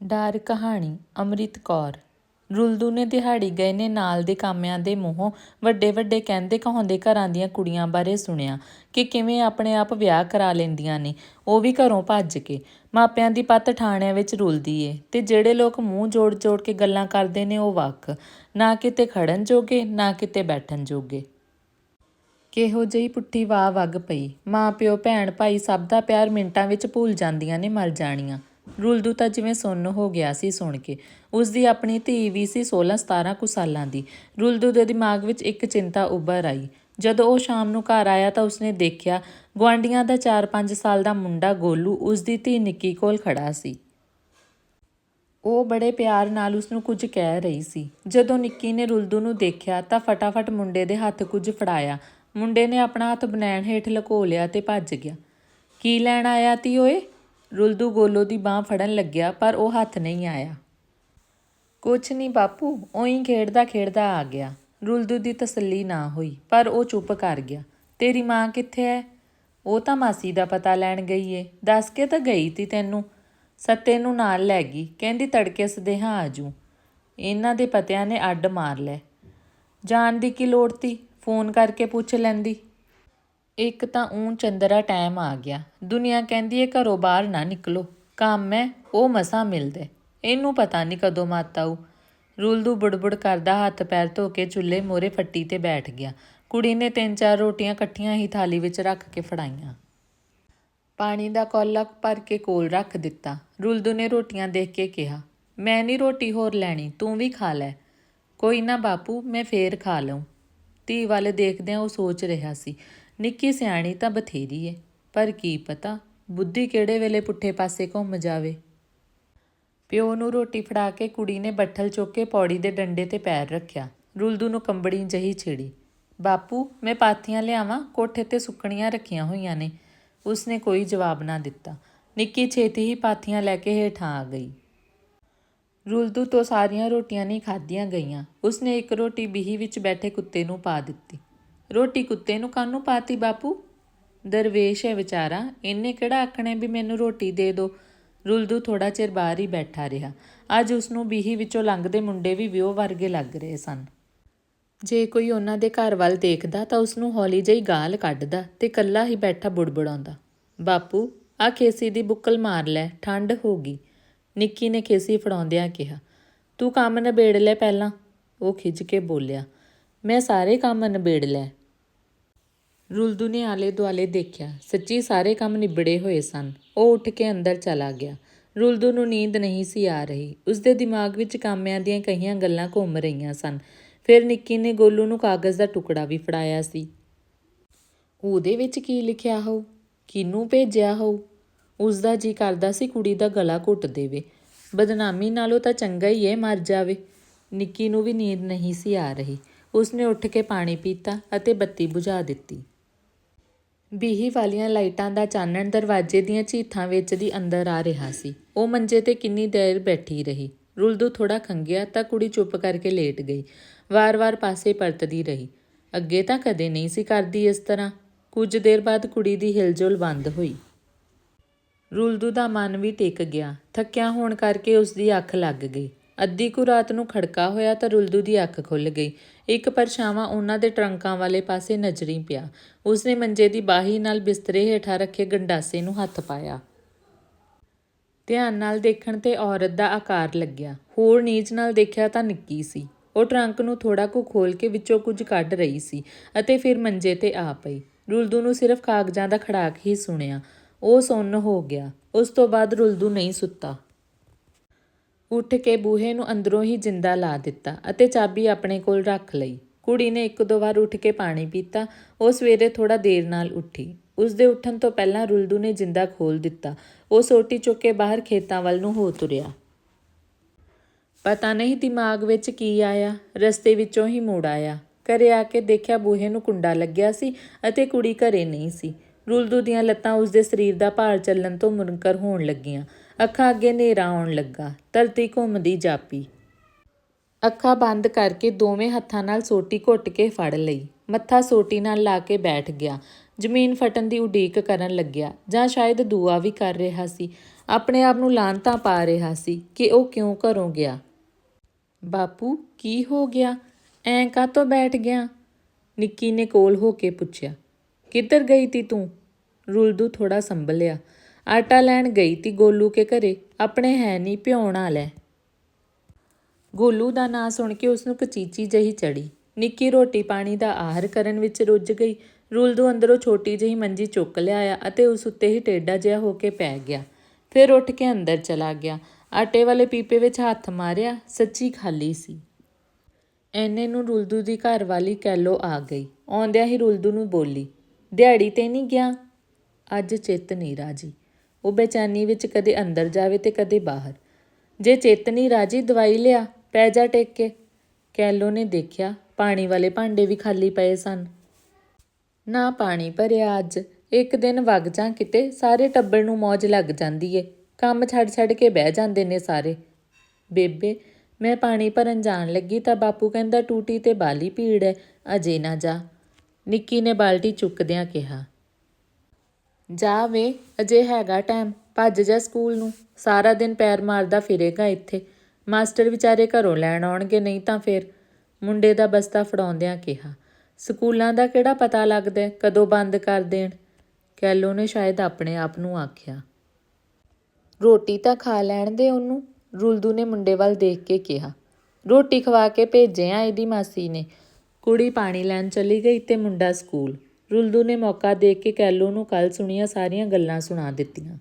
ਡਾਰ ਕਹਾਣੀ ਅੰਮ੍ਰਿਤ ਕੌਰ। ਰੁਲਦੂ ਨੇ ਦਿਹਾੜੀ ਗਏ ਨੇ ਨਾਲ ਦੇ ਕਾਮਿਆਂ ਦੇ ਮੂੰਹੋਂ ਵੱਡੇ ਵੱਡੇ ਕਹਿੰਦੇ ਕਹਾਉਂਦੇ ਘਰਾਂ ਦੀਆਂ ਕੁੜੀਆਂ ਬਾਰੇ ਸੁਣਿਆ ਕਿ ਕਿਵੇਂ ਆਪਣੇ ਆਪ ਵਿਆਹ ਕਰਾ ਲੈਂਦੀਆਂ ਨੇ, ਉਹ ਵੀ ਘਰੋਂ ਭੱਜ ਕੇ। ਮਾਪਿਆਂ ਦੀ ਪੱਤ ਠਾਣਿਆਂ ਵਿੱਚ ਰੁਲਦੀ ਏ ਤੇ ਜਿਹੜੇ ਲੋਕ ਮੂੰਹ ਜੋੜ ਜੋੜ ਕੇ ਗੱਲਾਂ ਕਰਦੇ ਨੇ ਉਹ ਵੱਖ। ਨਾ ਕਿਤੇ ਖੜਨ ਜੋਗੇ, ਨਾ ਕਿਤੇ ਬੈਠਣ ਜੋਗੇ। ਕਿਹੋ ਜਿਹੀ ਪੁੱਠੀ ਵਾਹ ਵਗ ਪਈ। ਮਾਂ, ਪਿਓ, ਭੈਣ, ਭਾਈ ਸਭ ਦਾ ਪਿਆਰ ਮਿੰਟਾਂ ਵਿੱਚ ਭੁੱਲ ਜਾਂਦੀਆਂ ਨੇ ਮਰ ਜਾਣੀਆਂ। ਰੁਲਦੂ ਤਾਂ ਜਿਵੇਂ ਸੁੰਨ ਹੋ ਗਿਆ ਸੀ ਸੁਣ ਕੇ। ਉਸ ਦੀ ਆਪਣੀ ਧੀ ਵੀ ਸੀ 16 17 ਕੁ ਸਾਲਾਂ ਦੀ। ਰੁਲਦੂ ਦੇ ਦਿਮਾਗ ਵਿੱਚ ਇੱਕ ਚਿੰਤਾ ਉੱਭਰ ਆਈ। ਜਦੋਂ ਉਹ ਸ਼ਾਮ ਨੂੰ ਘਰ ਆਇਆ ਤਾਂ ਉਸਨੇ ਦੇਖਿਆ, ਗੁਆਂਢੀਆਂ ਦਾ 4-5 ਸਾਲ ਦਾ ਮੁੰਡਾ ਗੋਲੂ ਉਸ ਦੀ ਧੀ ਨਿੱਕੀ ਕੋਲ ਖੜਾ ਸੀ। ਉਹ ਬੜੇ ਪਿਆਰ ਨਾਲ ਉਸ ਨੂੰ ਕੁਝ ਕਹਿ ਰਹੀ ਸੀ। ਜਦੋਂ ਨਿੱਕੀ ਨੇ ਰੁਲਦੂ ਨੂੰ ਦੇਖਿਆ ਤਾਂ ਫਟਾਫਟ ਮੁੰਡੇ ਦੇ ਹੱਥ ਕੁਝ ਫੜਾਇਆ। ਮੁੰਡੇ ਨੇ ਆਪਣਾ ਹੱਥ ਬਨੈਣ ਹੇਠ ਲਕੋ ਲਿਆ ਤੇ ਭੱਜ ਗਿਆ। ਕੀ ਲੈਣ ਆਇਆ ਤੀ ਓਏ? ਰੁਲਦੂ ਗੋਲੋ ਦੀ ਬਾਹ ਫੜਨ ਲੱਗਿਆ, ਪਰ ਉਹ ਹੱਥ ਨਹੀਂ ਆਇਆ। ਕੁਛ ਨਹੀਂ ਬਾਪੂ, ਉਹੀ ਖੇਡਦਾ ਖੇਡਦਾ ਆ ਗਿਆ। ਰੁਲਦੂ ਦੀ ਤਸੱਲੀ ਨਾ ਹੋਈ, ਪਰ ਉਹ ਚੁੱਪ ਕਰ ਗਿਆ। ਤੇਰੀ ਮਾਂ ਕਿੱਥੇ ਹੈ ਉਹ ਤਾਂ ਮਾਸੀ ਦਾ ਪਤਾ ਲੈਣ ਗਈ ਏ। ਦੱਸ ਕੇ ਤਾਂ ਗਈ ਤੀ ਤੈਨੂੰ। ਸੱਤੇ ਨੂੰ ਨਾਲ ਲੈ ਗਈ, ਕਹਿੰਦੀ ਤੜਕੇ ਸਦੇਹਾਂ ਆਜੂ। ਇਹਨਾਂ ਦੇ ਪਤਿਆਂ ਨੇ ਅੱਡ ਮਾਰ ਲੈ। ਜਾਣ ਦੀ ਕੀ ਲੋੜ ਤੀ? ਫੋਨ ਕਰਕੇ ਪੁੱਛ ਲੈਂਦੀ। ਇੱਕ ਤਾਂ ਊਂ ਚੰਦਰਾ ਟਾਈਮ ਆ ਗਿਆ। ਦੁਨੀਆ ਕਹਿੰਦੀ ਏ ਘਰੋਂ ਬਾਹਰ ਨਾ ਨਿਕਲੋ। ਕੰਮ ਹੈ ਉਹ ਮਸਾਂ ਮਿਲਦਾ ਇਹਨੂੰ ਪਤਾ ਨਹੀਂ ਕਦੋਂ ਮਾਤਾ ਆਊ। ਰੁਲਦੂ ਬੁੜਬੁੜ ਕਰਦਾ ਹੱਥ ਪੈਰ ਧੋ ਕੇ ਚੁੱਲ੍ਹੇ ਮੋਰੇ ਫੱਟੀ ਤੇ ਬੈਠ ਗਿਆ। ਕੁੜੀ ਨੇ ਤਿੰਨ ਚਾਰ ਰੋਟੀਆਂ ਇਕੱਠੀਆਂ ਹੀ ਥਾਲੀ ਵਿੱਚ ਰੱਖ ਕੇ ਫੜਾਈਆਂ। ਪਾਣੀ ਦਾ ਕੌਲਾ ਭਰ ਕੇ ਕੋਲ ਰੱਖ ਦਿੱਤਾ। ਰੁਲਦੂ ਨੇ ਰੋਟੀਆਂ ਦੇਖ ਕੇ ਕਿਹਾ, ਮੈਂ ਨਹੀਂ ਰੋਟੀ ਹੋਰ ਲੈਣੀ, ਤੂੰ ਵੀ ਖਾ ਲੈ। ਕੋਈ ਨਾ ਬਾਪੂ, ਮੈਂ ਫੇਰ ਖਾ ਲਵਾਂ ਧੀ ਵੱਲ ਦੇਖਦਿਆਂ ਉਹ ਸੋਚ ਰਿਹਾ ਸੀ। ਨਿੱਕੀ ਸਿਆਣੀ ਤਾਂ ਬਥੇਰੀ ਏ, ਪਰ ਕੀ ਪਤਾ ਬੁੱਧੀ ਕਿਹੜੇ ਵੇਲੇ ਪੁੱਠੇ ਪਾਸੇ ਘੁੰਮ ਜਾਵੇ। ਪਿਓ ਨੂੰ ਰੋਟੀ ਫੜਾ ਕੇ ਕੁੜੀ ਨੇ ਬੱਠਲ ਚੁੱਕ ਕੇ ਪੌੜੀ ਦੇ ਡੰਡੇ ਤੇ ਪੈਰ ਰੱਖਿਆ। ਰੁਲਦੂ ਨੂੰ ਕੰਬੜੀ ਜਹੀ ਛੇੜੀ। ਬਾਪੂ, ਮੈਂ ਪਾਥੀਆਂ ਲਿਆਵਾਂ, ਕੋਠੇ ਤੇ ਸੁੱਕਣੀਆਂ ਰੱਖੀਆਂ ਹੋਈਆਂ ਨੇ। ਉਸਨੇ ਕੋਈ ਜਵਾਬ ਨਾ ਦਿੱਤਾ। ਨਿੱਕੀ ਛੇਤੀ ਹੀ ਪਾਥੀਆਂ ਲੈ ਕੇ ਹੇਠਾਂ ਆ ਗਈ। ਰੁਲਦੂ ਤੋਂ ਸਾਰੀਆਂ ਰੋਟੀਆਂ ਨਹੀਂ ਖਾਧੀਆਂ ਗਈਆਂ। ਉਸਨੇ ਇੱਕ ਰੋਟੀ ਬੀਹੀ ਵਿੱਚ ਬੈਠੇ ਕੁੱਤੇ ਨੂੰ ਪਾ ਦਿੱਤੀ। ਰੋਟੀ ਕੁੱਤੇ ਨੂੰ ਕਾਹਨੂੰ ਪਾਤੀ, ਬਾਪੂ? ਦਰਵੇਸ਼ ਹੈ ਵਿਚਾਰਾ, ਇਹਨੇ ਕਿਹੜਾ ਆਖਣਾ ਵੀ ਮੈਨੂੰ ਰੋਟੀ ਦੇ ਦਿਓ ਰੁਲਦੂ ਥੋੜਾ ਚਿਰ ਬਾਹਰ ਹੀ ਬੈਠਾ ਰਿਹਾ। ਅੱਜ ਉਸ ਨੂੰ ਬੀਹੀ ਵਿੱਚੋਂ ਲੰਘਦੇ ਮੁੰਡੇ ਵੀ ਵਿਉ ਵਰਗੇ ਲੱਗ ਰਹੇ ਸਨ। ਜੇ ਕੋਈ ਉਹਨਾਂ ਦੇ ਘਰ ਵੱਲ ਦੇਖਦਾ ਤਾਂ ਉਸ ਨੂੰ ਹੌਲੀ ਜਿਹੀ ਗਾਲ ਕੱਢਦਾ ਤੇ ਕੱਲਾ ਹੀ ਬੈਠਾ ਬੁੜਬੁੜਾਉਂਦਾ। ਬਾਪੂ, ਆ ਖੇਸੀ ਦੀ ਬੁੱਕਲ ਮਾਰ ਲੈ ਠੰਡ ਹੋ ਗਈ। ਨਿੱਕੀ ਨੇ ਖੇਸੀ ਫੜਾਉਂਦਿਆਂ ਕਿਹਾ, ਤੂੰ ਕੰਮ ਨਿਬੇੜ ਲੈ ਪਹਿਲਾਂ। ਉਹ ਖਿੱਚ ਕੇ ਬੋਲਿਆ, ਮੈਂ ਸਾਰੇ ਕੰਮ ਨਿਬੇੜ ਲੈ। ਰੁਲਦੂ ਨੇ ਆਲੇ ਦੁਆਲੇ ਦੇਖਿਆ, ਸੱਚੀ ਸਾਰੇ ਕੰਮ ਨਿਬੜੇ ਹੋਏ ਸਨ। ਉਹ ਉੱਠ ਕੇ ਅੰਦਰ ਚਲਾ ਗਿਆ। ਰੁਲਦੂ ਨੂੰ ਨੀਂਦ ਨਹੀਂ ਸੀ ਆ ਰਹੀ। ਉਸਦੇ ਦਿਮਾਗ ਵਿੱਚ ਕਾਮਿਆਂ ਦੀਆਂ ਕਈਆਂ ਗੱਲਾਂ ਘੁੰਮ ਰਹੀਆਂ ਸਨ। ਫਿਰ ਨਿੱਕੀ ਨੇ ਗੋਲੂ ਨੂੰ ਕਾਗਜ਼ ਦਾ ਟੁਕੜਾ ਵੀ ਫੜਾਇਆ ਸੀ। ਉਹਦੇ ਵਿੱਚ ਕੀ ਲਿਖਿਆ ਹੋਊ? ਕਿਹਨੂੰ ਭੇਜਿਆ ਹੋਊ? ਉਸ ਦਾ ਜੀ ਕਰਦਾ ਸੀ ਕੁੜੀ ਦਾ ਗਲਾ ਘੁੱਟ ਦੇਵੇ। ਬਦਨਾਮੀ ਨਾਲੋਂ ਤਾਂ ਚੰਗਾ ਹੀ ਏ ਮਰ ਜਾਵੇ। ਨਿੱਕੀ ਨੂੰ ਵੀ ਨੀਂਦ ਨਹੀਂ ਸੀ ਆ ਰਹੀ। ਉਸਨੇ ਉੱਠ ਕੇ ਪਾਣੀ ਪੀਤਾ ਅਤੇ ਬੱਤੀ ਬੁਝਾ ਦਿੱਤੀ। ਬੀਹੀ ਵਾਲੀਆਂ ਲਾਈਟਾਂ ਦਾ ਚਾਨਣ ਦਰਵਾਜ਼ੇ ਦੀਆਂ ਝੀਥਾਂ ਵਿੱਚ ਦੀ ਅੰਦਰ ਆ ਰਿਹਾ ਸੀ। ਉਹ ਮੰਜੇ ਤੇ ਕਿੰਨੀ ਦੇਰ ਬੈਠੀ ਰਹੀ। ਰੁਲਦੂ ਥੋੜਾ ਖੰਗਿਆ ਤਾਂ ਕੁੜੀ ਚੁੱਪ ਕਰਕੇ ਲੇਟ ਗਈ। ਵਾਰ-ਵਾਰ ਪਾਸੇ ਪਰਤਦੀ ਰਹੀ। ਅੱਗੇ ਤਾਂ ਕਦੇ ਨਹੀਂ ਸੀ ਕਰਦੀ ਇਸ ਤਰ੍ਹਾਂ। ਕੁਝ ਦੇਰ ਬਾਅਦ ਕੁੜੀ ਦੀ ਹਿਲਜੁਲ ਬੰਦ ਹੋਈ। ਰੁਲਦੂ ਦਾ ਮਨ ਵੀ ਟਿਕ ਗਿਆ। ਥੱਕਿਆ ਹੋਣ ਕਰਕੇ ਉਸ ਦੀ ਅੱਖ ਲੱਗ ਗਈ। ਅੱਧੀ ਕੁ ਰਾਤ ਨੂੰ ਖੜਕਾ ਹੋਇਆ ਤਾਂ ਰੁਲਦੂ ਦੀ ਅੱਖ ਖੁੱਲ ਗਈ। ਇੱਕ ਪਰਛਾਵਾਂ ਉਹਨਾਂ ਦੇ ਟਰੰਕਾਂ ਵਾਲੇ ਪਾਸੇ ਨਜ਼ਰੀ ਪਿਆ। ਉਸਨੇ ਮੰਜੇ ਦੀ ਬਾਹੀ ਨਾਲ ਬਿਸਤਰੇ ਹੇਠਾਂ ਰੱਖੇ ਗੰਡਾਸੇ ਨੂੰ ਹੱਥ ਪਾਇਆ। ਧਿਆਨ ਨਾਲ ਦੇਖਣ ਤੇ ਔਰਤ ਦਾ ਆਕਾਰ ਲੱਗਿਆ। ਹੋਰ ਨੀਚ ਨਾਲ ਦੇਖਿਆ ਤਾਂ ਨਿੱਕੀ ਸੀ। ਉਹ ਟਰੰਕ ਨੂੰ ਥੋੜਾ ਕੁ ਖੋਲ ਕੇ ਵਿੱਚੋਂ ਕੁਝ ਕੱਢ ਰਹੀ ਸੀ ਅਤੇ ਫਿਰ ਮੰਜੇ ਤੇ ਆ ਪਈ। ਰੁਲਦੂ ਨੂੰ ਸਿਰਫ ਕਾਗਜ਼ਾਂ ਦਾ ਖੜਾਕ ਹੀ ਸੁਣਿਆ। ਉਹ ਸੁੰਨ ਹੋ ਗਿਆ। ਉਸ ਤੋਂ ਬਾਅਦ ਰੁਲਦੂ ਨਹੀਂ ਸੁੱਤਾ। ਉੱਠ ਕੇ ਬੂਹੇ ਨੂੰ ਅੰਦਰੋਂ ਹੀ ਜਿੰਦਾ ਲਾ ਦਿੱਤਾ ਅਤੇ ਚਾਬੀ ਆਪਣੇ ਕੋਲ ਰੱਖ ਲਈ। ਕੁੜੀ ਨੇ ਇੱਕ ਦੋ ਵਾਰ ਉੱਠ ਕੇ ਪਾਣੀ ਪੀਤਾ। ਉਹ ਸਵੇਰੇ ਥੋੜਾ ਦੇਰ ਨਾਲ ਉੱਠੀ। ਉਸ ਦੇ ਉੱਠਣ ਤੋਂ ਪਹਿਲਾਂ ਰੁਲਦੂ ਨੇ ਜਿੰਦਾ ਖੋਲ ਦਿੱਤਾ। ਉਹ ਸੋਟੀ ਚੁੱਕ ਕੇ ਬਾਹਰ ਖੇਤਾਂ ਵੱਲ ਨੂੰ ਹੋ ਤੁਰਿਆ। ਪਤਾ ਨਹੀਂ ਦਿਮਾਗ ਵਿੱਚ ਕੀ ਆਇਆ। ਰਸਤੇ ਵਿੱਚੋਂ ਹੀ ਮੁੜ ਆਇਆ। ਘਰੇ ਆ ਕੇ ਦੇਖਿਆ ਬੂਹੇ ਨੂੰ ਕੁੰਡਾ ਲੱਗਿਆ ਸੀ ਅਤੇ ਕੁੜੀ ਘਰੇ ਨਹੀਂ ਸੀ। ਰੁਲਦੂ ਦੀਆਂ ਲੱਤਾਂ ਉਸ ਦੇ ਸਰੀਰ ਦਾ ਭਾਰ ਚੱਲਣ ਤੋਂ ਮੁਨਕਰ ਹੋਣ ਲੱਗੀਆਂ। ਅੱਖਾਂ ਅੱਗੇ ਹਨੇਰਾ ਆਉਣ ਲੱਗਾ, ਧਰਤੀ ਘੁੰਮਦੀ ਜਾਪੀ। ਅੱਖਾਂ ਬੰਦ ਕਰਕੇ ਦੋਵੇਂ ਹੱਥਾਂ ਨਾਲ ਸੋਟੀ ਘੁੱਟ ਕੇ ਫੜ ਲਈ। ਮੱਥਾ ਸੋਟੀ ਨਾਲ ਲਾ ਕੇ ਬੈਠ ਗਿਆ। ਜ਼ਮੀਨ ਫਟਣ ਦੀ ਉਡੀਕ ਕਰਨ ਲੱਗਿਆ, ਜਾਂ ਸ਼ਾਇਦ ਦੁਆ ਵੀ ਕਰ ਰਿਹਾ ਸੀ। ਆਪਣੇ ਆਪ ਨੂੰ ਲਾਂਤਾਂ ਪਾ ਰਿਹਾ ਸੀ ਕਿ ਉਹ ਕਿਉਂ ਘਰੋਂ ਗਿਆ। ਬਾਪੂ, ਕੀ ਹੋ ਗਿਆ? ਐਂ ਕਾਤੋਂ ਬੈਠ ਗਿਆ? ਨਿੱਕੀ ਨੇ ਕੋਲ ਹੋ ਕੇ ਪੁੱਛਿਆ। ਕਿੱਧਰ ਗਈ ਤੀ ਤੂੰ? ਰੁਲਦੂ ਥੋੜਾ ਸੰਭਲਿਆ। ਆਟਾ ਲੈਣ ਗਈ ਤੀ ਗੋਲੂ ਕੇ ਘਰੇ, ਆਪਣੇ ਹੈ ਨਹੀਂ ਭਿਉਣਾ ਲੈ ਗੋਲੂ ਦਾ ਨਾਂ ਸੁਣ ਕੇ ਉਸ ਨੂੰ ਕਚੀਚੀ ਜਹੀ ਚੜੀ ਨਿੱਕੀ ਰੋਟੀ ਪਾਣੀ ਦਾ ਆਹਰ ਕਰਨ ਵਿੱਚ ਰੁੱਝ ਗਈ। ਰੁਲਦੂ ਅੰਦਰੋਂ ਛੋਟੀ ਜਿਹੀ ਮੰਜੀ ਚੁੱਕ ਲਿਆਇਆ ਅਤੇ ਉਸ ਉੱਤੇ ਹੀ ਟੇਡਾ ਜਿਹਾ ਹੋ ਕੇ ਪੈ ਗਿਆ। ਫਿਰ ਉੱਠ ਕੇ ਅੰਦਰ ਚਲਾ ਗਿਆ। ਆਟੇ ਵਾਲੇ ਪੀਪੇ ਵਿੱਚ ਹੱਥ ਮਾਰਿਆ, ਸੱਚੀ ਖਾਲੀ ਸੀ। ਐਨੇ ਨੂੰ ਰੁਲਦੂ ਦੀ ਘਰ ਵਾਲੀ ਕੈਲੋ ਆ ਗਈ। ਆਉਂਦਿਆਂ ਹੀ ਰੁਲਦੂ ਨੂੰ ਬੋਲੀ, ਦਿਹਾੜੀ ਤੇ ਨਹੀਂ ਗਿਆ? ਅੱਜ ਚਿੱਤ ਨਹੀਂ ਰਾਜੀ। ਉਹ ਬੇਚੈਨੀ ਵਿੱਚ ਕਦੇ ਅੰਦਰ ਜਾਵੇ ਤੇ ਕਦੇ ਬਾਹਰ। ਜੇ ਚੇਤਨੀ ਰਾਜੀ ਦਵਾਈ ਲਿਆ, ਪੈ ਜਾ ਟੇਕ। ਕੇ ਕੈਲੋ ਨੇ ਦੇਖਿਆ, ਪਾਣੀ ਵਾਲੇ ਭਾਂਡੇ ਵੀ ਖਾਲੀ ਪਏ ਸਨ। ਨਾ ਪਾਣੀ ਭਰਿਆ ਅੱਜ, ਇੱਕ ਦਿਨ ਵਗ ਜਾਂ ਕਿਤੇ, ਸਾਰੇ ਟੱਬਰ ਨੂੰ ਮੌਜ ਲੱਗ ਜਾਂਦੀ ਏ। ਕੰਮ ਛੱਡ ਛੱਡ ਕੇ ਬਹਿ ਜਾਂਦੇ ਨੇ ਸਾਰੇ। ਬੇਬੇ, ਮੈਂ ਪਾਣੀ ਭਰਨ ਜਾਣ ਲੱਗੀ ਤਾਂ ਬਾਪੂ ਕਹਿੰਦਾ, ਟੂਟੀ ਤੇ ਬਾਲੀ ਭੀੜ ਹੈ ਅਜੇ ਨਾ ਜਾ। ਨਿੱਕੀ ਨੇ ਬਾਲਟੀ ਚੁੱਕਦਿਆਂ ਕਿਹਾ ਜਾ ਵੇ, ਅਜੇ ਹੈਗਾ ਟਾਈਮ ਭੱਜ ਜਾ ਸਕੂਲ ਨੂੰ। ਸਾਰਾ ਦਿਨ ਪੈਰ ਮਾਰਦਾ ਫਿਰੇਗਾ ਇੱਥੇ। ਮਾਸਟਰ ਵਿਚਾਰੇ ਘਰੋਂ ਲੈਣ ਆਉਣਗੇ, ਨਹੀਂ ਤਾਂ ਫਿਰ। ਮੁੰਡੇ ਦਾ ਬਸਤਾ ਫੜਾਉਂਦਿਆਂ ਕਿਹਾ, ਸਕੂਲਾਂ ਦਾ ਕਿਹੜਾ ਪਤਾ ਲੱਗਦਾ ਕਦੋਂ ਬੰਦ ਕਰ ਦੇਣ? ਕੈਲੋ ਨੇ ਸ਼ਾਇਦ ਆਪਣੇ ਆਪ ਨੂੰ ਆਖਿਆ। ਰੋਟੀ ਤਾਂ ਖਾ ਲੈਣ ਦੇ ਉਹਨੂੰ, ਰੁਲਦੂ ਨੇ ਮੁੰਡੇ ਵੱਲ ਦੇਖ ਕੇ ਕਿਹਾ। ਰੋਟੀ ਖਵਾ ਕੇ ਭੇਜਿਆ ਇਹਦੀ ਮਾਸੀ ਨੇ। ਕੁੜੀ ਪਾਣੀ ਲੈਣ ਚਲੀ ਗਈ ਤੇ ਮੁੰਡਾ ਸਕੂਲ। ਰੁਲਦੂ ਨੇ ਮੌਕਾ ਦੇ ਕੇ ਕੈਲੋ ਨੂੰ ਕੱਲ ਸੁਣੀਆਂ ਸਾਰੀਆਂ ਗੱਲਾਂ ਸੁਣਾ ਦਿੱਤੀਆਂ।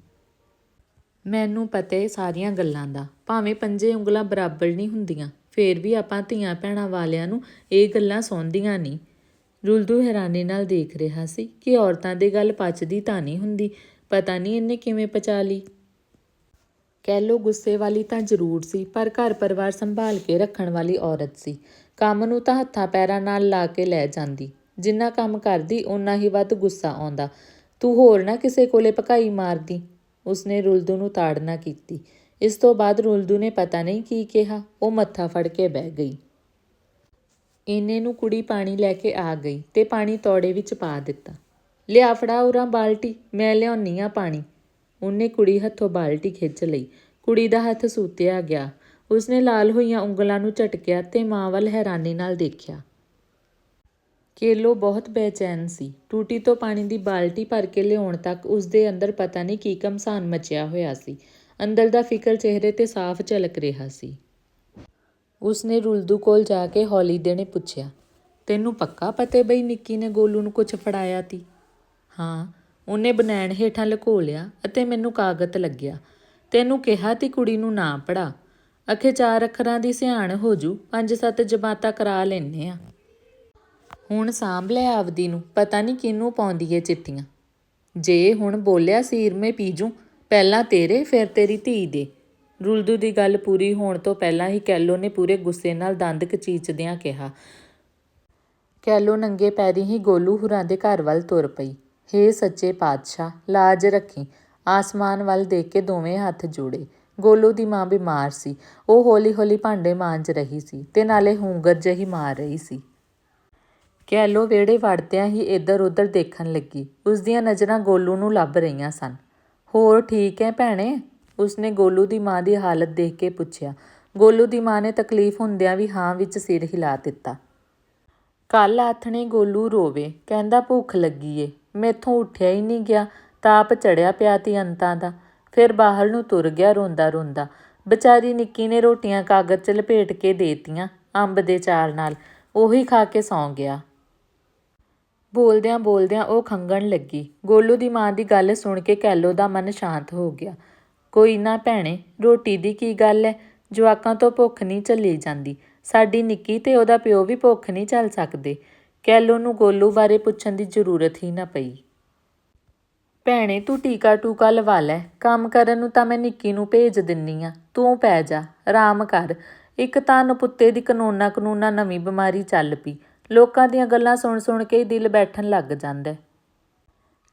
ਮੈਨੂੰ ਪਤਾ ਏ ਸਾਰੀਆਂ ਗੱਲਾਂ ਦਾ, ਭਾਵੇਂ ਪੰਜੇ ਉਂਗਲਾਂ ਬਰਾਬਰ ਨਹੀਂ ਹੁੰਦੀਆਂ, ਫੇਰ ਵੀ ਆਪਾਂ ਧੀਆਂ ਭੈਣਾਂ ਵਾਲਿਆਂ ਨੂੰ ਇਹ ਗੱਲਾਂ ਸੌਂਦੀਆਂ ਨਹੀਂ। ਰੁਲਦੂ ਹੈਰਾਨੀ ਨਾਲ ਦੇਖ ਰਿਹਾ ਸੀ ਕਿ ਔਰਤਾਂ ਦੀ ਗੱਲ ਪਚਦੀ ਤਾਂ ਨਹੀਂ ਹੁੰਦੀ, ਪਤਾ ਨਹੀਂ ਇਹਨੇ ਕਿਵੇਂ ਪਚਾ ਲਈ। ਕਹਿ ਲੋ ਗੁੱਸੇ ਵਾਲੀ ਤਾਂ ਜ਼ਰੂਰ ਸੀ, ਪਰ ਘਰ ਪਰਿਵਾਰ ਸੰਭਾਲ ਕੇ ਰੱਖਣ ਵਾਲੀ ਔਰਤ ਸੀ। ਕੰਮ ਨੂੰ ਤਾਂ ਹੱਥਾਂ ਪੈਰਾਂ ਨਾਲ ਲਾ ਕੇ ਲੈ ਜਾਂਦੀ। ਜਿੰਨਾ ਕੰਮ ਕਰਦੀ, ਓਨਾ ਹੀ ਵੱਧ ਗੁੱਸਾ ਆਉਂਦਾ। ਤੂੰ ਹੋਰ ਨਾ ਕਿਸੇ ਕੋਲੇ ਭਕਾਈ ਮਾਰਦੀ। ਉਸਨੇ ਰੁਲਦੂ ਨੂੰ ਤਾੜਨਾ ਕੀਤੀ। ਇਸ ਤੋਂ ਬਾਅਦ ਰੁਲਦੂ ਨੇ ਪਤਾ ਨਹੀਂ ਕੀ ਕਿਹਾ। ਉਹ ਮੱਥਾ ਫੜ ਕੇ ਬਹਿ ਗਈ। ਇੰਨੇ ਨੂੰ ਕੁੜੀ ਪਾਣੀ ਲੈ ਕੇ ਆ ਗਈ ਤੇ ਪਾਣੀ ਤੌੜੇ ਵਿੱਚ ਪਾ ਦਿੱਤਾ। ਲਿਆ ਫੜਾ ਉਰਾਂ ਬਾਲਟੀ, ਮੈਂ ਲਿਆਉਣੀ ਆ ਪਾਣੀ। ਉਹਨੇ ਕੁੜੀ ਹੱਥੋਂ ਬਾਲਟੀ ਖਿੱਚ ਲਈ। ਕੁੜੀ ਦਾ ਹੱਥ ਸੂਤਿਆ ਗਿਆ। ਉਸਨੇ ਲਾਲ ਹੋਈਆਂ ਉਂਗਲਾਂ ਨੂੰ ਝਟਕਿਆ ਤੇ ਮਾਂ ਵੱਲ ਹੈਰਾਨੀ ਨਾਲ ਦੇਖਿਆ। ਕੇਲੋ ਬਹੁਤ ਬੇਚੈਨ ਸੀ। ਟੂਟੀ ਤੋਂ ਪਾਣੀ ਦੀ ਬਾਲਟੀ ਭਰ ਕੇ ਲਿਆਉਣ ਤੱਕ ਉਸਦੇ ਅੰਦਰ ਪਤਾ ਨਹੀਂ ਕੀ ਕਮਸਾਨ ਮਚਿਆ ਹੋਇਆ ਸੀ। ਅੰਦਰ ਦਾ ਫਿਕਰ ਚਿਹਰੇ ਤੇ ਸਾਫ਼ ਝਲਕ ਰਿਹਾ ਸੀ। ਉਸਨੇ ਰੁਲਦੂ ਕੋਲ ਜਾ ਕੇ ਹੌਲੀ ਦੇ ਨੇ ਪੁੱਛਿਆ, ਤੈਨੂੰ ਪੱਕਾ ਪਤੇ ਬਈ ਨਿੱਕੀ ਨੇ ਗੋਲੂ ਨੂੰ ਕੁਝ ਫੜਾਇਆ ਤੀ? ਹਾਂ, ਉਹਨੇ ਬਨੈਣ ਹੇਠਾਂ ਲਕੋ ਲਿਆ ਅਤੇ ਮੈਨੂੰ ਕਾਗਤ ਲੱਗਿਆ। ਤੈਨੂੰ ਕਿਹਾ ਤੀ ਕੁੜੀ ਨੂੰ ਨਾ ਪੜਾ ਅਖੇ ਚਾਰ ਅੱਖਰਾਂ ਦੀ ਸਿਆਣ ਹੋ ਜੂ ਪੰਜ ਸੱਤ ਜਮਾਤਾਂ ਕਰਾ ਲੈਨੇ ਆ। ਹੁਣ ਸਾਂਭ ਲੈ ਆਪਦੀ ਨੂੰ, ਪਤਾ ਨਹੀਂ ਕਿਹਨੂੰ ਪਾਉਂਦੀ ਏ ਚਿੱਠੀਆਂ। ਜੇ ਹੁਣ ਬੋਲਿਆ ਸੀਰਮੇ ਪੀਜੂ, ਪਹਿਲਾਂ ਤੇਰੇ, ਫਿਰ ਤੇਰੀ ਧੀ ਦੇ। ਰੁਲਦੂ ਦੀ ਗੱਲ ਪੂਰੀ ਹੋਣ ਤੋਂ ਪਹਿਲਾਂ ਹੀ ਕੈਲੋ ਨੇ ਪੂਰੇ ਗੁੱਸੇ ਨਾਲ ਦੰਦ ਕਚੀਚਦਿਆਂ ਕਿਹਾ। ਕੈਲੋ ਨੰਗੇ ਪੈਰੀ ਹੀ ਗੋਲੂ ਹੁਰਾਂ ਦੇ ਘਰ ਵੱਲ ਤੁਰ ਪਈ। ਹੇ ਸੱਚੇ ਪਾਤਸ਼ਾਹ, ਲਾਜ ਰੱਖੀ, ਆਸਮਾਨ ਵੱਲ ਦੇਖ ਕੇ ਦੋਵੇਂ ਹੱਥ ਜੋੜੇ। ਗੋਲੂ ਦੀ ਮਾਂ ਬਿਮਾਰ ਸੀ। ਉਹ ਹੌਲੀ-ਹੌਲੀ ਭਾਂਡੇ ਮਾਂਜ ਰਹੀ ਸੀ ਤੇ ਨਾਲੇ ਹੂੰਗਰ ਜਹੀ ਮਾਰ ਰਹੀ ਸੀ। ਕੈਲੋ ਵਿਹੜੇ ਵੜਦਿਆਂ ਹੀ ਇੱਧਰ-ਉੱਧਰ ਦੇਖਣ ਲੱਗੀ। ਉਸ ਦੀਆਂ ਨਜ਼ਰਾਂ ਗੋਲੂ ਨੂੰ ਲੱਭ ਰਹੀਆਂ ਸਨ। ਹੋਰ ਠੀਕ ਹੈ ਭੈਣੇ? ਉਸਨੇ ਗੋਲੂ ਦੀ ਮਾਂ ਦੀ ਹਾਲਤ ਦੇਖ ਕੇ ਪੁੱਛਿਆ। ਗੋਲੂ ਦੀ ਮਾਂ ਨੇ ਤਕਲੀਫ ਹੁੰਦਿਆਂ ਵੀ ਹਾਂ ਵਿੱਚ ਸਿਰ ਹਿਲਾ ਦਿੱਤਾ। ਕੱਲ ਆਥਣੇ ਗੋਲੂ ਰੋਵੇ, ਕਹਿੰਦਾ ਭੁੱਖ ਲੱਗੀ ਏ। ਮੈਥੋਂ ਉੱਠਿਆ ਹੀ ਨਹੀਂ ਗਿਆ, ਤਾਪ ਚੜਿਆ ਪਿਆ ਤੀ ਅੰਤਾਂ ਦਾ। ਫਿਰ ਬਾਹਰ ਨੂੰ ਤੁਰ ਗਿਆ ਰੋਂਦਾ ਰੋਂਦਾ ਵਿਚਾਰੀ ਨਿੱਕੀ ਨੇ ਰੋਟੀਆਂ ਕਾਗਜ਼ 'ਚ ਲਪੇਟ ਕੇ ਦੇਤੀਆਂ ਅੰਬ ਦੇ ਚਾਰ ਨਾਲ। ਉਹੀ ਖਾ ਕੇ ਸੌਂ ਗਿਆ। ਬੋਲਦਿਆਂ ਬੋਲਦਿਆਂ ਉਹ ਖੰਗਣ ਲੱਗੀ। ਗੋਲੂ ਦੀ ਮਾਂ ਦੀ ਗੱਲ ਸੁਣ ਕੇ ਕੈਲੋ ਦਾ ਮਨ ਸ਼ਾਂਤ ਹੋ ਗਿਆ। ਕੋਈ ਨਾ ਭੈਣੇ, ਰੋਟੀ ਦੀ ਕੀ ਗੱਲ ਹੈ ਜਵਾਕਾਂ ਤੋਂ ਭੁੱਖ ਨਹੀਂ ਝੱਲੀ ਜਾਂਦੀ। ਸਾਡੀ ਨਿੱਕੀ ਤੇ ਉਹਦਾ ਪਿਓ ਵੀ ਭੁੱਖ ਨਹੀਂ ਝੱਲ ਸਕਦੇ। ਕੈਲੋ ਨੂੰ ਗੋਲੂ ਬਾਰੇ ਪੁੱਛਣ ਦੀ ਜ਼ਰੂਰਤ ਹੀ ਨਾ ਪਈ। ਭੈਣੇ, ਤੂੰ ਟੀਕਾ ਟੂਕਾ ਲਵਾ ਲੈ। ਕੰਮ ਕਰਨ ਨੂੰ ਤਾਂ ਮੈਂ ਨਿੱਕੀ ਨੂੰ ਭੇਜ ਦਿੰਨੀ ਆ। ਤੂੰ ਪੈ ਜਾ, ਆਰਾਮ ਕਰ। ਇੱਕ ਤਾਂ ਨਪੁੱਤੇ ਦੀ ਕਾਨੂੰਨਾ ਕਾਨੂੰਨਾ ਨਵੀਂ ਬਿਮਾਰੀ ਚੱਲ ਪਈ। ਲੋਕਾਂ ਦੀਆਂ ਗੱਲਾਂ ਸੁਣ ਸੁਣ ਕੇ ਹੀ ਦਿਲ ਬੈਠਣ ਲੱਗ ਜਾਂਦਾ ਹੈ।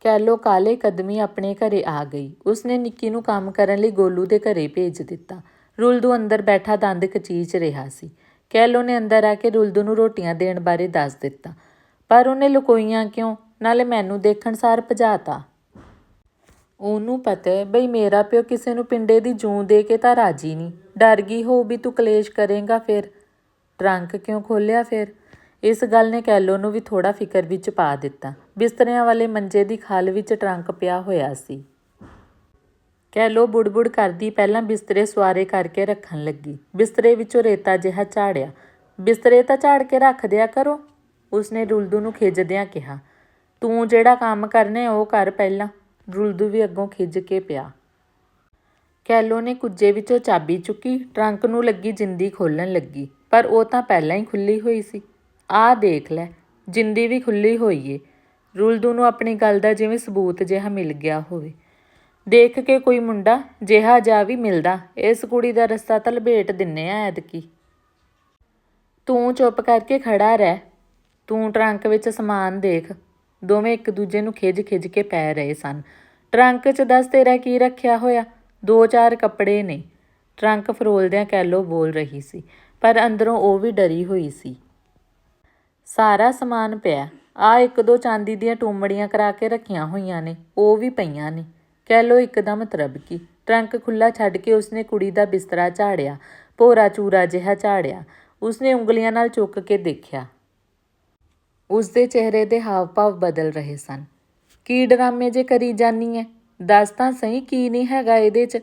ਕੈਲੋ ਕਾਲੇ ਕਦਮੀ ਆਪਣੇ ਘਰੇ ਆ ਗਈ। ਉਸਨੇ ਨਿੱਕੀ ਨੂੰ ਕੰਮ ਕਰਨ ਲਈ ਗੋਲੂ ਦੇ ਘਰੇ ਭੇਜ ਦਿੱਤਾ। ਰੁਲਦੂ ਅੰਦਰ ਬੈਠਾ ਦੰਦ ਕਚੀਚ ਰਿਹਾ ਸੀ। ਕੈਲੋ ਨੇ ਅੰਦਰ ਆ ਕੇ ਰੁਲਦੂ ਨੂੰ ਰੋਟੀਆਂ ਦੇਣ ਬਾਰੇ ਦੱਸ ਦਿੱਤਾ। ਪਰ ਉਹਨੇ ਲੁਕੋਈਆਂ ਕਿਉਂ? ਨਾਲੇ ਮੈਨੂੰ ਦੇਖਣ ਸਾਰ ਭਜਾਤਾ। ਉਹਨੂੰ ਪਤਾ ਹੈ, ਬਈ ਮੇਰਾ ਪਿਓ ਕਿਸੇ ਨੂੰ ਪਿੰਡੇ ਦੀ ਜੂੰ ਦੇ ਕੇ ਤਾਂ ਰਾਜੀ ਨਹੀਂ। ਡਰ ਗਈ ਹੋ ਵੀ ਤੂੰ ਕਲੇਸ਼ ਕਰੇਂਗਾ ਫਿਰ। ਟਰੰਕ ਕਿਉਂ ਖੋਲਿਆ ਫਿਰ? ਇਸ ਗੱਲ ਨੇ ਕੈਲੋ ਨੂੰ ਵੀ ਥੋੜਾ ਫਿਕਰ ਵਿੱਚ ਪਾ ਦਿੱਤਾ। ਬਿਸਤਰਿਆਂ ਵਾਲੇ ਮੰਜੇ ਦੀ ਖਾਲ ਵਿੱਚ ਟਰੰਕ ਪਿਆ ਹੋਇਆ ਸੀ। ਕੈਲੋ ਬੁੜਬੁੜ ਕਰਦੀ ਪਹਿਲਾਂ ਬਿਸਤਰੇ ਸਵਾਰੇ ਕਰਕੇ ਰੱਖਣ ਲੱਗੀ। ਬਿਸਤਰੇ ਵਿੱਚੋਂ ਰੇਤਾ ਜਿਹਾ ਝਾੜਿਆ। ਬਿਸਤਰੇ ਤਾਂ ਝਾੜ ਕੇ ਰੱਖ ਦਿਆ ਕਰੋ, ਉਸਨੇ ਰੁਲਦੂ ਨੂੰ ਖਿੱਚਦਿਆਂ ਕਿਹਾ। ਤੂੰ ਜਿਹੜਾ ਕੰਮ ਕਰਨੇ ਉਹ ਕਰ ਪਹਿਲਾਂ, ਰੁਲਦੂ ਵੀ ਅੱਗੋਂ ਖਿੱਚ ਕੇ ਪਿਆ। ਕੈਲੋ ਨੇ ਕੁੱਜੇ ਵਿੱਚੋਂ ਚਾਬੀ ਚੁੱਕੀ। ਟਰੰਕ ਨੂੰ ਲੱਗੀ ਜਿੰਦੀ ਖੋਲਣ ਲੱਗੀ, ਪਰ ਉਹ ਤਾਂ ਪਹਿਲਾਂ ਹੀ ਖੁੱਲੀ ਹੋਈ ਸੀ। ਆਹ ਦੇਖ ਲੈ, ਜਿੰਦੀ ਵੀ ਖੁੱਲੀ ਹੋਈ ਏ। ਰੁਲਦੂ ਨੂੰ ਆਪਣੀ ਗੱਲ ਦਾ ਜਿਵੇਂ ਸਬੂਤ ਜਿਹਾ ਮਿਲ ਗਿਆ ਹੋਵੇ। ਦੇਖ ਕੇ ਕੋਈ ਮੁੰਡਾ ਜਿਹਾ ਜਾ ਵੀ ਮਿਲਦਾ, ਇਸ ਕੁੜੀ ਦਾ ਰਸਤਾ ਤਾਂ ਲਪੇਟ ਦਿੰਨੇ ਆ ਐਤਕੀ। ਤੂੰ ਚੁੱਪ ਕਰਕੇ ਖੜਾ ਰਹਿ, ਤੂੰ ਟਰੰਕ ਵਿੱਚ ਸਮਾਨ ਦੇਖ। ਦੋਵੇਂ ਇੱਕ ਦੂਜੇ ਨੂੰ ਖਿੱਚ ਖਿੱਚ ਕੇ ਪੈ ਰਹੇ ਸਨ। ਟਰੰਕ 'ਚ ਦੱਸ ਤੇਰਾ ਕੀ ਰੱਖਿਆ ਹੋਇਆ? ਦੋ ਚਾਰ ਕੱਪੜੇ ਨੇ। ਟਰੰਕ ਫਰੋਲਦਿਆਂ ਕੈਲੋ ਬੋਲ ਰਹੀ ਸੀ, ਪਰ ਅੰਦਰੋਂ ਉਹ ਵੀ ਡਰੀ ਹੋਈ ਸੀ। ਸਾਰਾ ਸਮਾਨ ਪਿਆ। ਆ ਇੱਕ ਦੋ ਚਾਂਦੀ ਦੀਆਂ ਟੂਮੜੀਆਂ ਕਰਾ ਕੇ ਰੱਖੀਆਂ ਹੋਈਆਂ ਨੇ, ਉਹ ਵੀ ਪਈਆਂ ਨੇ। ਕਹਿ ਕੈਲੋ ਇੱਕਦਮ ਤਰਬਕੀ। ਟਰੰਕ ਖੁੱਲਾ ਛੱਡ ਕੇ ਉਸਨੇ ਕੁੜੀ ਦਾ ਬਿਸਤਰਾ ਝਾੜਿਆ, ਭੋਰਾ ਚੂਰਾ ਜਿਹਾ ਝਾੜਿਆ। ਉਸਨੇ ਉਂਗਲੀਆਂ ਨਾਲ ਚੁੱਕ ਕੇ ਦੇਖਿਆ। ਉਸਦੇ ਚਿਹਰੇ ਦੇ ਹਾਵ-ਭਾਵ ਬਦਲ ਰਹੇ ਸਨ। ਕੀ ਡਰਾਮੇ ਜੇ ਕਰੀ ਜਾਨੀ ਐ? ਦੱਸ ਤਾਂ ਸਹੀ ਕੀ ਨਹੀਂ ਹੈਗਾ ਇਹਦੇ 'ਚ?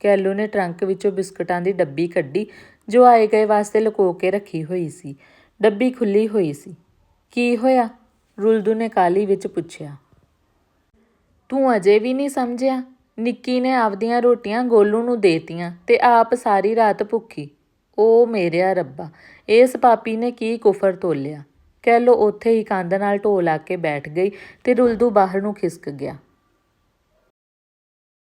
ਕੈਲੋ ਨੇ ਟਰੰਕ ਵਿੱਚੋਂ ਬਿਸਕਟਾਂ ਦੀ ਡੱਬੀ ਕੱਢੀ, ਜੋ ਆਏ ਗਏ ਵਾਸਤੇ ਲੁਕੋ ਕੇ ਰੱਖੀ ਹੋਈ ਸੀ। ਡੱਬੀ ਖੁੱਲੀ ਹੋਈ ਸੀ। ਕੀ ਹੋਇਆ? ਰੁਲਦੂ ਨੇ ਕਾਲੀ ਵਿੱਚ ਪੁੱਛਿਆ। ਤੂੰ ਅਜੇ ਵੀ ਨਹੀਂ ਸਮਝਿਆ? ਨਿੱਕੀ ਨੇ ਆਪਦੀਆਂ ਰੋਟੀਆਂ ਗੋਲੂ ਨੂੰ ਦੇਤੀਆਂ ਤੇ ਆਪ ਸਾਰੀ ਰਾਤ ਭੁੱਖੀ। ਓ ਮੇਰਿਆ ਰੱਬਾ, ਇਸ ਪਾਪੀ ਨੇ ਕੀ ਕੁਫਰ ਤੋਲਿਆ? ਕਹਿ ਲੋ ਉੱਥੇ ਹੀ ਕੰਧ ਨਾਲ ਢੋ ਲਾ ਕੇ ਬੈਠ ਗਈ ਤੇ ਰੁਲਦੂ ਬਾਹਰ ਨੂੰ ਖਿਸਕ ਗਿਆ।